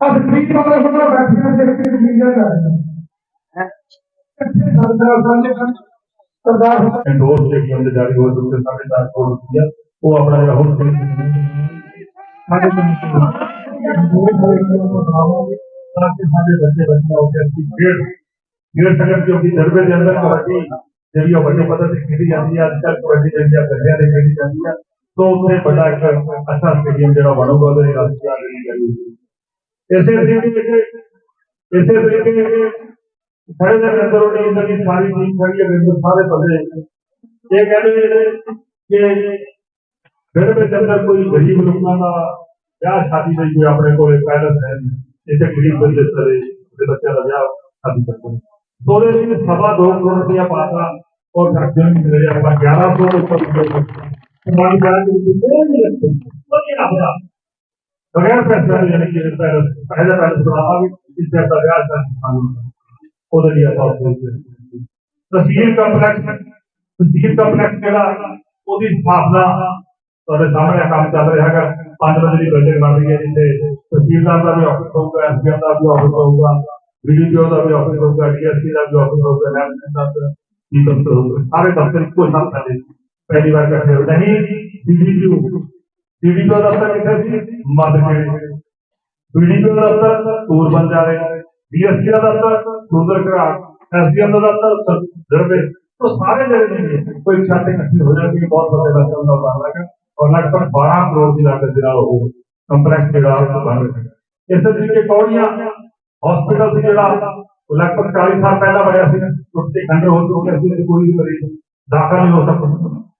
ਅੱਜ ਠੀਕ ਵਾਲੇ ਬੰਦਾ ਬੈਠੀਆਂ ਦੇਖ ਕੇ ਚੀਜ਼ਾਂ ਕਰ ਹੈ ਸਰਦਾਰ ਸਾਹਿਬ ਸਰਦਾਰ ਇੰਡੋਰ ਸਟੇਡੀਅਮ ਦੇ ਜਾਰੀ ਹੋ ਚੁੱਕੇ ਸਾਡੇ 10 ਕਰੋੜ ਰੁਪਇਆ ਉਹ ਆਪਣਾ ਜਿਹੜਾ ਹੋਰ ਸਾਡੇ ਪਿੰਡ ਤੋਂ ਬਹੁਤ ਸਾਰੇ ਲੋਕ ਬਣਾਵਾਂਗੇ ਤਾਂ ਕਿ ਸਾਡੇ ਬੱਚੇ ਬੱਚਾ ਹੋ ਕੇ ਅਸੀਂ ਡੇਢ ਡੇਢ ਸਕਤ ਕਿਉਂਕਿ ਦਰਵੇ ਦੇ ਅੰਦਰ ਕਬੱਡੀ ਜਿਹੜੀ ਉਹ ਵੱਡੇ ਪੱਧਰ ਤੇ ਖੇਡੀ ਜਾਂਦੀ ਹੈ ਅੱਜ ਕੱਲ੍ਹ ਕਬੱਡੀ ਜਿਹੜੀ ਆ ਗੱਲਿਆਂ ਦੇ ਖੇਡੀ ਜਾਂਦੀ ਹੈ ਤੋਂ ਉੱਥੇ ਵੱਡਾ ਇੱਕ ਅੱਛਾ ਸਟੇਡੀਅਮ ਜਿਹੜਾ ਬਣੂਗਾ ਉਹਦੇ ਲਈ ਰਸਤਾ ਜਿਹੜੀ ਕਰੀ ਇਸੇ ਤਰੀਕੇ ਇਸੇ ਤਰੀਕੇ ਸਾਡੇ ਦੇ ਅੰਦਰ ਉਹਨੇ ਇਹਨਾਂ ਦੀ ਸਾਰੀ ਟੀਮ ਖੜੀ ਹੈ ਅੰਦਰ ਸਾਰੇ ਬੰਦੇ ਇਹ ਕਹਿੰਦੇ ਨੇ ਕਿ ਫਿਰ ਵੀ ਅੰਦਰ ਕੋਈ ਗਰੀਬ ਲੋਕਾਂ ਦਾ ਵਿਆਹ ਸ਼ਾਦੀ ਲਈ ਕੋਈ ਆਪਣੇ ਕੋਲ ਪੈਲਸ ਹੈ ਨਹੀਂ ਇੱਥੇ ਗਰੀਬ ਬੰਦੇ ਸਾਰੇ ਦੇ ਬੱਚਿਆਂ ਦਾ ਵਿਆਹ ਸ਼ਾਦੀ ਕਰਦੇ ਨੇ ਸੋ ਉਹਦੇ ਲਈ ਸਵਾ ਦੋ ਕਰੋੜ ਰੁਪਇਆ ਪਾਤਾ ਔਰ ਖਰਚੇ ਵੀ ਮਿਲੇ ਆਪਾਂ 1100 ਦੇ ਉੱਪਰ ਸਮਾਨ ਬਾਅਦ ਵਿੱਚ ਕੋਈ ਨਹੀਂ ਰੱਖਦੇ ਕੋਈ ਨਾ ਹੋਇਆ ਬਗੈਰ ਪੈਸੇ ਯਾਨੀ ਕਿ ਪੈਲਸ ਪਹਿਲਾ ਪੈਲਸ ਬਣਾਵਾ ਵੀ ਇਸ ਦਾ ਤਾਂ ਵਿਆਹ ਸ਼ਾਦੀ ਸਾਨੂੰ ਉਹਦੇ ਲਈ ਆਪਾਂ ਤਹਿਸੀਲ ਕੰਪਲੈਕਸ ਤਹਿਸੀਲ ਕੰਪਲੈਕਸ ਜਿਹੜਾ ਉਹਦੀ ਸਥਾਪਨਾ ਤੁਹਾਡੇ ਸਾਹਮਣੇ ਕੰਮ ਚੱਲ ਰਿਹਾ ਹੈਗਾ ਪੰਜ ਵਜੇ ਦੀ ਬਿਲਡਿੰਗ ਬਣ ਰਹੀ ਹੈ ਜਿੱਥੇ ਤਹਿਸੀਲਦਾਰ ਦਾ ਵੀ ਆਫਿਸ ਹੋਊਗਾ ਐਸਪੀਐਮ ਦਾ ਵੀ ਆਫਿਸ ਹੋਊਗਾ ਵੀਡੀਓ ਦਾ ਵੀ ਆਫਿਸ ਹੋਊਗਾ ਡੀਐਸਪੀ ਦਾ ਵੀ ਆਫਿਸ ਹੋਊਗਾ ਲੈਫਟਨੈਂਟ ਦਾ ਵੀ ਦਫ਼ਤਰ ਹੋਊਗਾ ਸਾਰੇ ਦਫ਼ਤਰ ਇੱਕੋ ਸਾਥ ਸਾਡੇ ਪਹਿਲੀ ਵਾਰ ਇਕੱਠੇ ਹੋਏ ਨਹੀਂ ਸੀਡੀਪੀਓ पीडीपीओ दफ्तर कितने सी मदखेड़े पीडीपीओ दफ्तर सूरबन जा रहे डीएसपी का दफ्तर सुंदर कराट एसडीएम का दफ्तर दरबे तो सारे जगह नहीं है कोई छाते इकट्ठी हो जाती है, बहुत बड़े दफ्तर का उदाहरण है। और लगभग बारह करोड़ की लागत जिला हो कंप्लेक्स जिला बन रहे इसे तरीके कौड़िया हॉस्पिटल से जिला तो लगभग चालीस साल पहला बढ़िया सी टूटते खंडर हो चुके कोई भी मरीज़ दाखिल नहीं हो सकता।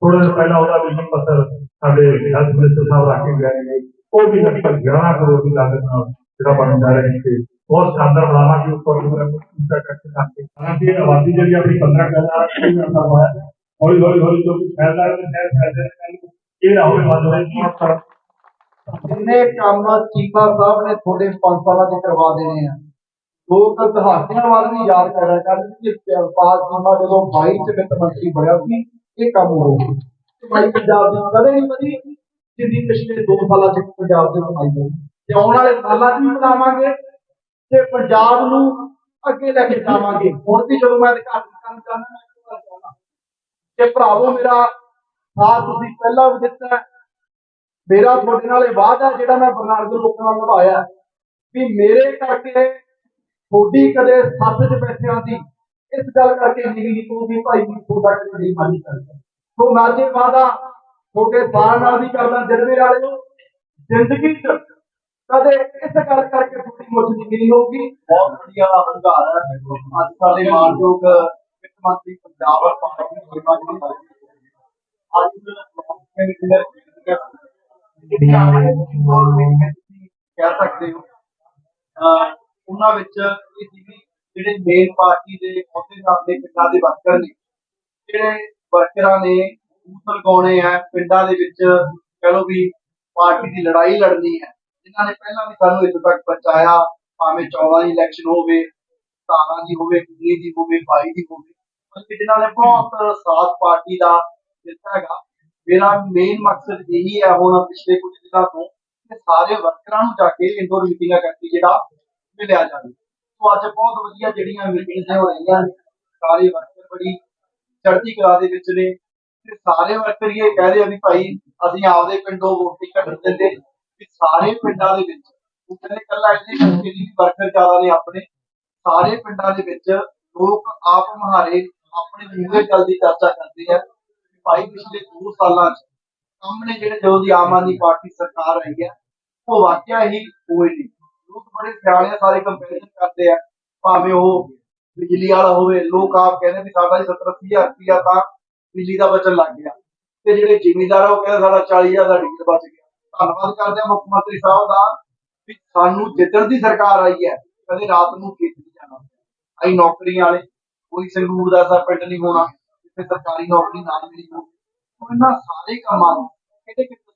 थोड़ा देर पहला होता बिल्डिंग पत्थर। ਸਾਡੇ ਹੱਥ ਵਿੱਚ ਸਾਹਿਬ ਰੱਖ ਕੇ ਗਏ ਨੇ। ਉਹ ਵੀ ਲਗਭਗ 11 ਕਰੋੜ ਦੀ ਲਾਗਤ ਨਾਲ ਜਿਹੜਾ ਬਣਦਾ ਰਿਹਾ ਇੱਥੇ। ਬਹੁਤ ਸ਼ਾਨਦਾਰ ਬਣਾਵਾ ਕਿ ਉੱਪਰ ਉੱਚਾ ਕਰਕੇ ਕਰਕੇ ਸਾਡੀ ਆਬਾਦੀ ਜਿਹੜੀ ਆਪਣੀ 15 ਕਰਨਾ ਸ਼ੁਰੂ ਕਰਨਾ ਹੋਇਆ ਹੌਲੀ ਹੌਲੀ ਹੌਲੀ ਤੋਂ ਫੈਲਦਾ ਤੇ ਫੈਲ ਫੈਲਦਾ ਇਹ ਰਾਹੋਂ ਵੱਧ ਰਹੇ ਬਹੁਤ ਸਾਰਾ ਜਿੰਨੇ ਕੰਮ ਚੀਪਾ ਸਾਹਿਬ ਨੇ ਥੋੜੇ ਪੰਜ ਸਾਲਾਂ ਚ ਕਰਵਾ ਦੇਣੇ ਆ, ਲੋਕ ਦਹਾਕਿਆਂ ਵੱਲ ਵੀ ਯਾਦ ਕਰਿਆ ਕਰਨ ਕਿ ਪਾਸ ਸੀਮਾ ਜਦੋਂ 22 ਚ ਵਿੱਤ ਮੰਤਰੀ ਬਣਿਆ ਸੀ, ਇਹ ਕੰਮ ਹੋ ਗਿਆ। ਭਾਈ ਪੰਜਾਬ ਦੀ ਕਦੇ ਨਹੀਂ ਵਧੀ। ਜਿੰਨੀ ਪਿਛਲੇ 2 ਸਾਲਾਂ ਚ ਪੰਜਾਬ ਦੇ ਕਮਾਈ ਹੋਈ। ਤੇ ਆਉਣ ਵਾਲੇ ਸਾਲਾਂ 'ਚ ਵੀ ਬਣਾਵਾਂਗੇ ਤੇ ਪੰਜਾਬ ਨੂੰ ਅੱਗੇ ਲੈ ਕੇ ਜਾਵਾਂਗੇ। ਹੁਣ ਵੀ ਜਦੋਂ ਮੈਂ ਅਧਿਕਾਰੀ ਕੰਮ ਕਰਨਾ, ਮੈਂ ਇੱਕ ਗੱਲ ਚਾਹੁੰਦਾ ਕਿ ਭਰਾਵੋ, ਮੇਰਾ ਸਾਥ ਤੁਸੀਂ ਪਹਿਲਾਂ ਵੀ ਦਿੱਤਾ ਮੇਰਾ ਤੁਹਾਡੇ ਨਾਲ ਇਹ ਵਾਅਦਾ ਜਿਹੜਾ ਮੈਂ ਬਰਨਾਲ ਦੇ ਲੋਕਾਂ ਨਾਲ ਨਿਭਾਇਆ ਵੀ ਮੇਰੇ ਕਰਕੇ ਤੁਹਾਡੀ ਕਦੇ ਸੱਥ 'ਚ ਬੈਠਿਆਂ ਦੀ ਇਸ ਗੱਲ ਕਰਕੇ ਨਹੀਂ ਤੂੰ ਵੀ ਭਾਈ ਵੀ ਤੁਹਾਡਾ ਕਦੇ ਮਾਨੀ ਕਰਦਾ ਸੋ ਮੈਂ ਜੇ ਵਾਅਦਾ ਤੁਹਾਡੇ ਸਾਰਿਆਂ ਨਾਲ ਵੀ ਕਰਦਾ, ਜਨਮੇ ਵਾਲਿਓ ਜ਼ਿੰਦਗੀ 'ਚ ਕਦੇ ਇਸ ਗੱਲ ਕਰਕੇ ਤੁਹਾਡੀ ਮੁੱਛ ਨਹੀਂ ਹੋਊਗੀ। ਬਹੁਤ ਵਧੀਆ ਹੰਗਾਰ ਹੈ। ਅੱਜ ਸਾਡੇ ਮਾਨਯੋਗ ਵਿੱਤ ਮੰਤਰੀ ਪੰਜਾਬ ਔਰ ਦੀ ਸੇਵਾ ਜਿਹੜੀ ਅੱਜ ਤੁਸੀਂ ਕਹਿ ਸਕਦੇ ਹੋ। ਉਹਨਾਂ ਵਿੱਚ ਇਹ ਸੀ ਜਿਹੜੇ ਮੇਨ ਪਾਰਟੀ ਦੇ ਅਹੁਦੇਦਾਰ ਦੇ ਪਿੰਡਾਂ ਦੇ ਵਰਕਰ ਨੇ, ਜਿਹੜੇ ਵਰਕਰਾਂ ਨੇ ਬੂਥ ਲਗਾਉਣੇ ਆ, ਪਿੰਡਾਂ ਦੇ ਵਿੱਚ ਕਹ ਵੀ ਪਾਰਟੀ ਦੀ ਲੜਾਈ ਲੜਨੀ ਹੈ। ਜਿਨ੍ਹਾਂ ਨੇ ਪਹਿਲਾਂ ਵੀ ਸਾਨੂੰ ਇੱਥੇ ਤੱਕ ਪਹੁੰਚਾਇਆ, ਭਾਵੇਂ 14 ਦੀ ਇਲੈਕਸ਼ਨ ਹੋਵੇ 17 ਦੀ ਹੋਵੇ 19 ਦੀ ਹੋਵੇ 22 ਦੀ ਹੋਵੇ, ਬਲਕਿ ਜਿਨ੍ਹਾਂ ਨੇ ਬਹੁਤ ਸਾਥ ਪਾਰਟੀ ਦਾ ਦਿੱਤਾ ਹੈਗਾ। ਮੇਰਾ ਮੇਨ ਮਕਸਦ ਇਹੀ ਹੈ ਹੁਣ ਪਿਛਲੇ ਕੁਝ ਦਿਨਾਂ ਤੋਂ ਕਿ ਸਾਰੇ ਵਰਕਰਾਂ ਨੂੰ ਜਾ ਕੇ ਇੰਡੋਰ ਮੀਟਿੰਗਾਂ ਕਰਕੇ ਜਿਹੜਾ ਮਿਲਿਆ ਜਾਵੇ। ਸੋ ਅੱਜ ਬਹੁਤ ਵਧੀਆ ਜਿਹੜੀਆਂ ਮੀਟਿੰਗਸ ਹੋ ਰਹੀਆਂ ਨੇ। ਸਾਰੇ ਵਰਕਰ ਬੜੀ ਚੜ੍ਹਦੀ ਕਲਾ ਦੇ ਵਿੱਚ ਨੇ। ਤੇ ਸਾਰੇ ਵਰਕਰ ਇਹ ਕਹਿ ਰਹੇ ਆ ਵੀ ਭਾਈ ਅਸੀਂ ਆਪਦੇ ਪਿੰਡੋਂ ਵੋਟਿੰਗ ਕੱਢ ਦਿੰਦੇ। ਵੀ ਸਾਰੇ ਪਿੰਡਾਂ ਦੇ ਵਿੱਚ ਉਹ ਕਹਿੰਦੇ ਕੱਲਾ ਇਹਦੇ ਕਰਕੇ ਨਹੀਂ ਵਰਕਰ ਜ਼ਿਆਦਾ ਨੇ ਆਪਣੇ। ਸਾਰੇ ਪਿੰਡਾਂ ਦੇ ਵਿੱਚ ਲੋਕ ਆਪ ਮੁਹਾਰੇ ਆਪਣੇ ਮੂਹਰੇ ਗੱਲ ਦੀ ਚਰਚਾ ਕਰਦੇ ਆ। ਭਾਈ ਪਿਛਲੇ 2 ਸਾਲਾਂ 'ਚ ਕੰਮ ਨੇ ਜਿਹੜੇ ਜਦੋਂ ਦੀ ਆਮ ਆਦਮੀ ਪਾਰਟੀ ਸਰਕਾਰ ਆਈ ਹੈ ਉਹ ਵਾਕਿਆ ਹੀ ਹੋਏ ਨਹੀਂ। ਲੋਕ ਬੜੇ ਸਿਆਣੇ ਸਾਰੇ ਕੰਪੈਰੀਜ਼ਨ ਕਰਦੇ ਆ। ਭਾਵੇਂ ਉਹ ਬਿਜਲੀ ਵਾਲਾ ਹੋਵੇ, ਲੋਕ ਆਪ ਕਹਿੰਦੇ ਵੀ ਸਾਡਾ 70 ਰੁਪਇਆ ਤਾਂ ਬਿਜਲੀ ਦਾ ਬਚਣ ਲੱਗ ਗਿਆ। ਤੇ ਜਿਹੜੇ ਜ਼ਿਮੀਂਦਾਰ ਆ ਉਹ ਕਹਿੰਦੇ ਸਾਡਾ 40000 ਦਾ ਡੀਜ਼ਲ ਬਚ ਗਿਆ। ਧੰਨਵਾਦ ਕਰਦੇ ਆ ਮੁੱਖ ਮੰਤਰੀ ਸਾਹਿਬ ਦਾ ਵੀ ਸਾਨੂੰ ਜਿੱਦਣ ਦੀ ਸਰਕਾਰ ਆਈ ਹੈ, ਕਦੇ ਰਾਤ ਨੂੰ ਖੇਤ ਨਹੀਂ ਜਾਣਾ। ਅਸੀਂ ਨੌਕਰੀਆਂ ਵਾਲੇ, ਕੋਈ ਸੰਗਰੂਰ ਦਾ ਐਸਾ ਪਿੰਡ ਨਹੀਂ ਹੋਣਾ, ਜਿੱਥੇ ਸਰਕਾਰੀ ਨੌਕਰੀ ਨਾ ਮਿਲੀ ਹੋਵੇ। ਇਹਨਾਂ ਸਾਰੇ ਕੰਮਾਂ ਨੂੰ ਕਿਤੇ ਕਿਤੇ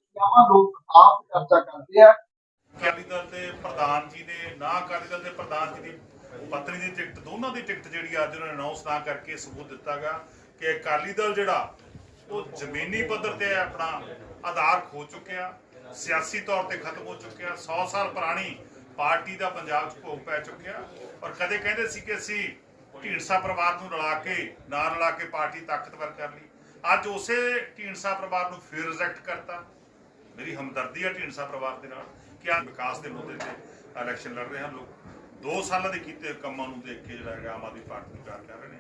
ਲੋਕ ਆਪ ਚਰਚਾ ਕਰਦੇ ਆ। ਅਕਾਲੀ ਦਲ ਦੇ ਪ੍ਰਧਾਨ ਜੀ ਨੇ ਨਾ ਅਕਾਲੀ ਦਲ ਦੇ ਪ੍ਰਧਾਨ ਜੀ ਦੀ ਪਤਨੀ ਦੀ ਟਿਕਟ, ਦੋਨਾਂ ਦੀ ਟਿਕਟ ਜਿਹੜੀ ਅੱਜ ਉਹਨਾਂ ਨੇ ਅਨਾਉਂਸ ਨਾ ਕਰਕੇ ਸਬੂਤ ਦਿੱਤਾਗਾ ਕਿ ਅਕਾਲੀ ਦਲ ਜਿਹੜਾ, ਉਹ ਜ਼ਮੀਨੀ ਪੱਧਰ ਤੇ ਆਪਣਾ ਆਧਾਰ ਖੋ ਚੁੱਕਿਆ, ਸਿਆਸੀ ਤੌਰ ਤੇ ਖਤਮ ਹੋ ਚੁੱਕਿਆ 100 ਸਾਲ ਪੁਰਾਣੀ ਪਾਰਟੀ ਦਾ ਪੰਜਾਬ 'ਚ ਭੋਗ ਪੈ ਚੁੱਕਿਆ ਔਰ ਕਦੇ ਕਹਿੰਦੇ ਸੀ ਕਿ ਅਸੀਂ ਢੀਂਡਸਾ ਪਰਿਵਾਰ ਨੂੰ ਰਲਾ ਕੇ ਨਾਲ ਰਲਾ ਕੇ ਪਾਰਟੀ ਤਾਕਤਵਰ ਕਰ ਲਈ। ਅੱਜ ਉਸੇ ਢੀਂਡਸਾ ਪਰਿਵਾਰ ਨੂੰ ਫਿਰ ਰਿਜੈਕਟ ਕਰਤਾ। ਮੇਰੀ ਹਮਦਰਦੀ ਹੈ ਢੀਂਡਸਾ ਪਰਿਵਾਰ ਦੇ ਨਾਲ ਕਿ ਆ ਵਿਕਾਸ ਦੇ ਮੁੱਦੇ ਤੇ ਇਲੈਕਸ਼ਨ ਲੜ ਰਹੇ ਹਨ ਲੋਕ। 2 ਸਾਲਾਂ ਦੇ ਕੀਤੇ ਕੰਮਾਂ ਨੂੰ ਦੇਖ ਕੇ ਜਿਹੜਾ ਹੈਗਾ ਆਮ ਆਦਮੀ ਪਾਰਟੀ ਨੂੰ ਪਿਆਰ ਕਰ ਰਹੇ ਨੇ।